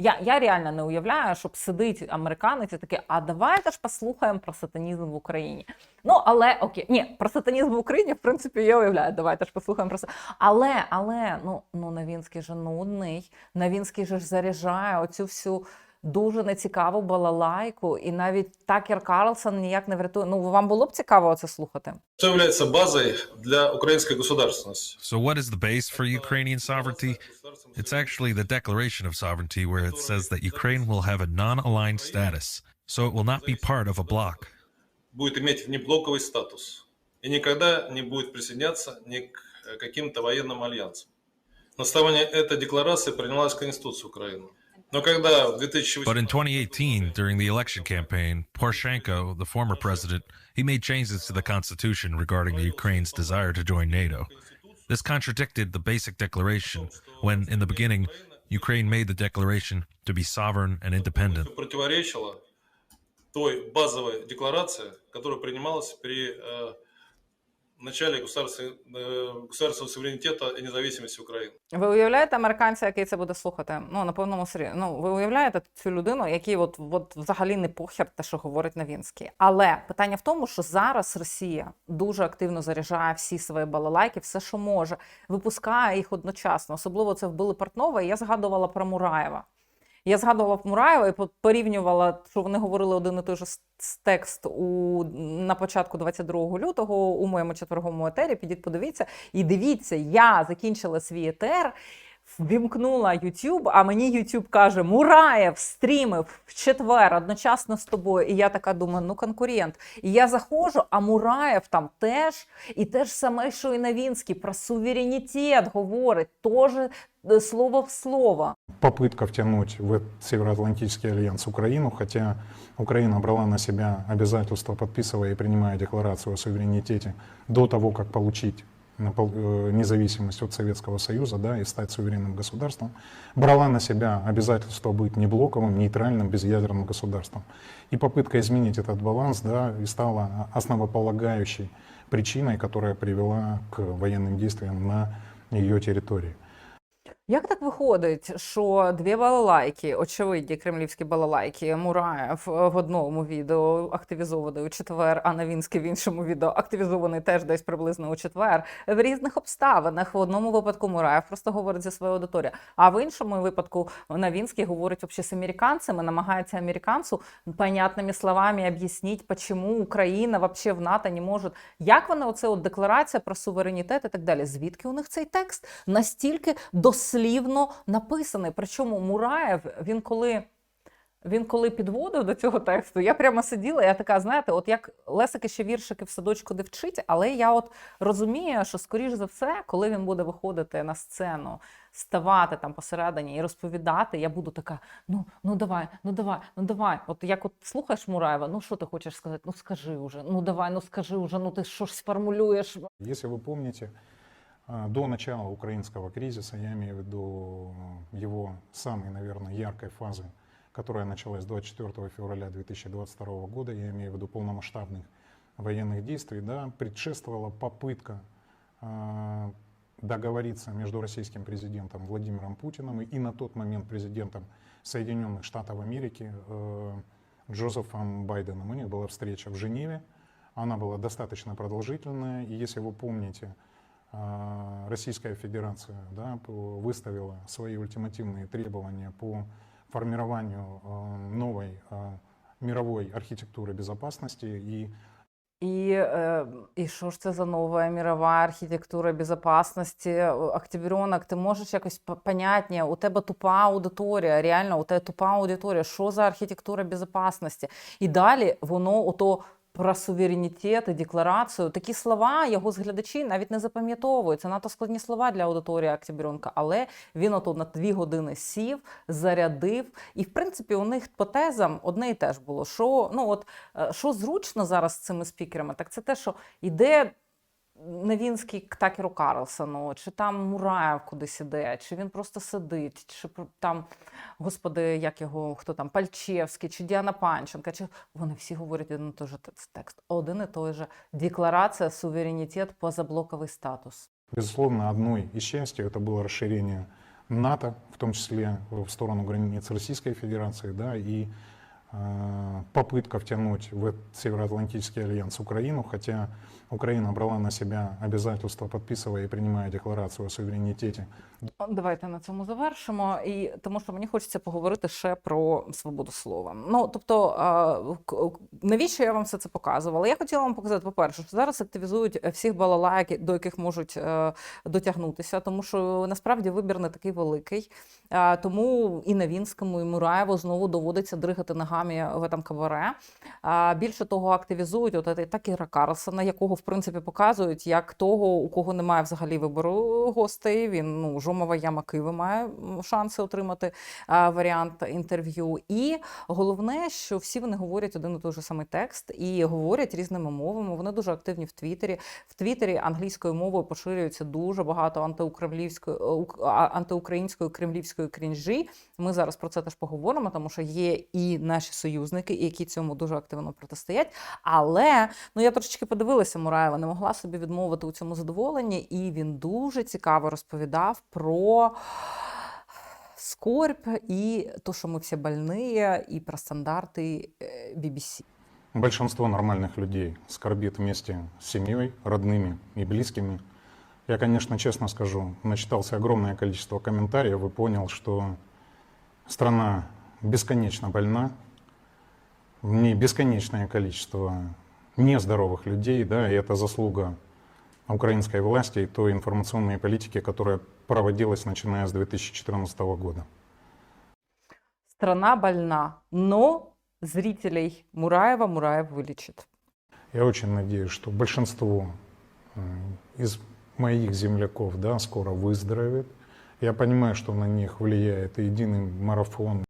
Я, я реально не уявляю, щоб сидить американець і такий, а давайте ж послухаємо про сатанізм в Україні. Ну, але окей, ні, про сатанізм в Україні, в принципі, я уявляю. Давайте ж послухаємо про це. Але, але, ну, ну Новінський же нудний, Новінський же ж заряджає оцю всю дуже нецікаву балалайку, і навіть Такер Карлсон ніяк не врятує. Ну, вам було б цікаво це слухати? Что является базой для украинской государственности? So, what is the base for Ukrainian sovereignty? It's actually the Declaration of Sovereignty, where it says that Ukraine will have a non aligned status, so it will not be part of a bloc. Будет иметь внеблоковый статус и никогда не будет присоединяться ни к э, каким-то военным альянсам. На основании этой декларации принялась Конституция Украины. Но когда в 2008 But in 2018, during the election campaign, Poroshenko, the former president, he made changes to the constitution regarding the Ukraine's desire to join NATO. This contradicted the basic declaration when, in the beginning, Ukraine made the declaration to be sovereign and independent. противоречило той базовой декларации, которая принималась при э, начале государства, э, государственного суверенитета и независимости Украины. Ви уявляєте американця, який це буде слухати? Ну, на повному серйозі. Ну, ви уявляєте цю людину, який от, от взагалі не похер те, що говорить Новінський. Але питання в тому, що зараз Росія дуже активно заряджає всі свої балалайки, все, що може, випускає їх одночасно. Особливо це вбили Портнова, і я згадувала про Мураєва. Я згадувала Мураєва і по- порівнювала, що вони говорили один і той же текст у, на початку 22 лютого у моєму четверговому етері. Підіть, подивіться. І дивіться, я закінчила свій етер, ввімкнула YouTube, а мені YouTube каже: Мураєв стрімив в четвер одночасно з тобою. І я така думаю, ну конкурент. І я заходжу, а Мураєв там теж, і те ж саме, що і Новінський, про суверенітет говорить, теж е, слово в слово. попытка втянуть в этот Североатлантический альянс Украину, хотя Украина брала на себя обязательства, подписывая и принимая декларацию о суверенитете до того, как получить напол- э, Независимость от Советского Союза да, и стать суверенным государством, брала на себя обязательство быть неблоковым, нейтральным, безъядерным государством. И попытка изменить этот баланс да, и стала основополагающей причиной, которая привела к военным действиям на ее территории. Як так виходить, що дві балалайки, очевидні кремлівські балалайки, Мураєв в одному відео активізований у четвер, а Новінський в іншому відео активізований теж десь приблизно у четвер, в різних обставинах. В одному випадку Мураєв просто говорить зі своєю аудиторією, а в іншому випадку Новінський говорить взагалі з американцями, намагається американцю понятними словами об'яснити, чому Україна вообще в НАТО не може. Як вона оце от декларація про суверенітет і так далі? Звідки у них цей текст настільки дослівно написаний? Причому Мураєв, він коли. Він коли підводив до цього тексту, я прямо сиділа, я така, знаєте, от як Лесики ще віршики в садочку де вчить, але я от розумію, що скоріш за все, коли він буде виходити на сцену, ставати там посередині і розповідати, я буду така: ну, ну давай, ну давай, ну давай. От як от слухаєш Мураєва, ну що ти хочеш сказати? Ну скажи уже, ну давай, ну скажи уже, ну ти що ж сформулюєш? Вы помните, а, до начала украинского кризиса, я имею в виду э, его самой, наверное, яркой фазы, которая началась 24 февраля 2022 года, я имею в виду полномасштабных военных действий, да, предшествовала попытка а, договориться между российским президентом Владимиром Путиным и на тот момент президентом Соединенных Штатов Америки э, Джозефом Байденом. У них была встреча в Женеве, она была достаточно продолжительная, и если вы помните, а, Российская Федерация да, п- выставила свои ультимативные требования по формированию э, новой э, мировой архитектуры безопасности и І, е, і що ж це за нова мірова архітектура безпечності? Октябрьонок, ти можеш якось по- понятніше, у тебе тупа аудиторія, реально, у тебе тупа аудиторія, що за архітектура безпечності? І далі воно ото про суверенітет і декларацію. Такі слова його глядачі навіть не запам'ятовують. Це надто складні слова для аудиторії Актібрюнка, але він ото на дві години сів, зарядив. І в принципі у них по тезам одне і те ж було. Що ну от е, що зручно зараз з цими спікерами, так це те, що йде. Новінський к Такеру Карлсону, чи там Мураєв кудись іде, чи він просто сидить, чи про- там, господи, як його, хто там, Пальчевський, чи Діана Панченка, чи вони всі говорять один і той же те- текст. Один і той же. Декларація, суверенітет, позаблоковий статус. Безусловно, одной из частей это было расширение НАТО, в том числе в сторону границ Российской Федерации, да, и э, попытка втянуть в этот Североатлантический альянс Украину, хотя Украина брала на себя обязательства, подписывая и принимая декларацию о суверенитете Давайте на цьому завершимо. І тому що мені хочеться поговорити ще про свободу слова. Ну тобто, навіщо я вам все це показувала? Я хотіла вам показати, по-перше, що зараз активізують всіх балалайк, до яких можуть е, дотягнутися, тому що насправді вибір не такий великий. Тому і Навінському, і Мураєву знову доводиться дригати ногами в этом кабаре. Більше того, активізують от цей Такера Карлсона, якого в принципі показують як того, у кого немає взагалі вибору гостей. Він ну жомова яма Києва має шанси отримати варіант інтерв'ю. І головне, що всі вони говорять один і той же самий текст і говорять різними мовами. Вони дуже активні в Твіттері. В Твіттері англійською мовою поширюється дуже багато антиукремлівської е, антиукраїнської кремлівської крінжі. Ми зараз про це теж поговоримо, тому що є і наші союзники, які цьому дуже активно протистоять. Але ну я трошечки подивилася Мураєва, не могла собі відмовити у цьому задоволенні, і він дуже цікаво розповідав про. Скорбь і то, що ми всі больні, і про стандарти е, BBC. Большинство нормальных людей скорбит вместе с семьей, родными и близкими. Я, конечно, честно скажу, начитался огромное количество комментариев и понял, что страна бесконечно больна, в ней бесконечное количество нездоровых людей, да, и это заслуга украинской власти и той информационной политики, которая проводилась начиная с 2014 года. Страна больна, но зрителей Мураева Мураев вылечит. Я очень надеюсь, что большинство м, из моих земляков да, скоро выздоровеет. Я понимаю, что на них влияет и единый марафон